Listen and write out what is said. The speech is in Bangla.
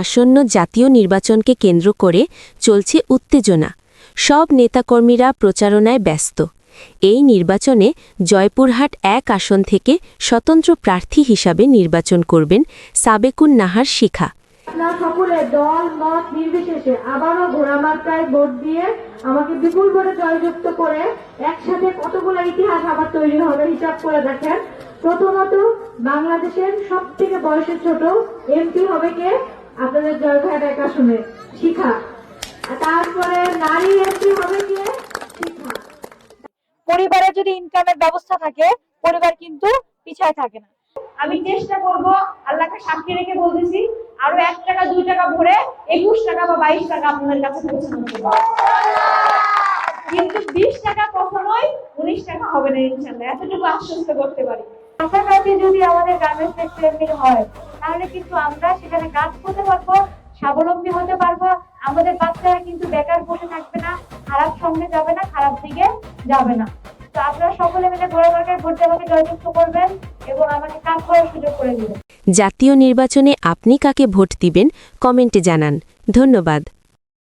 আসন্ন জাতীয় নির্বাচনকে কেন্দ্র করে চলছে উত্তেজনা। সব নেতাকর্মীরা প্রচারণায় ব্যস্ত। এই নির্বাচনে জয়পুরহাট এক আসন থেকে স্বতন্ত্র প্রার্থী হিসাবে নির্বাচন করবেন সাবেকুন নাহার শিখা। প্রথমত বাংলাদেশের সব থেকে বয়সে ছোট এমপি হবে কে? আপনাদের জয়ঘাট এক আসনে শিখা। তারপরে নারী এমপি হবে কে? শিখা। পরিবারে যদি ইনকামের ব্যবস্থা থাকে পরিবার কিন্তু পিছায় থাকে না। আমি চেষ্টা করব আল্লাহকে সাক্ষী রেখে বলতেছি আরও এক টাকা দুই টাকা ভরে একুশ টাকা বা বাইশ টাকা আপনাদের কাছে পৌঁছানো করব কিন্তু বিশ টাকা কখনোই উনিশ টাকা হবে না ইনশাল্লাহ এতটুকু আশ্বস্ত করতে পারি। কাছাকাছি যদি আমাদের গার্মেন্টস সেক্টর হয় তাহলে কিন্তু আমরা সেখানে কাজ করতে পারব, স্বাবলম্বী হতে পারব। আমাদের বাচ্চারা কিন্তু বেকার বসে থাকবে না, খারাপ সঙ্গে যাবে না, খারাপ দিকে যাবে না। তো আপনারা সকলে মিলে ঘোরা মার্কায় ভোট আমাকে জয়যুক্ত করবেন এবং আমাকে কাজ করার সুযোগ করে দেবেন। জাতীয় নির্বাচনে আপনি কাকে ভোট দিবেন, কমেন্টে জানান। ধন্যবাদ।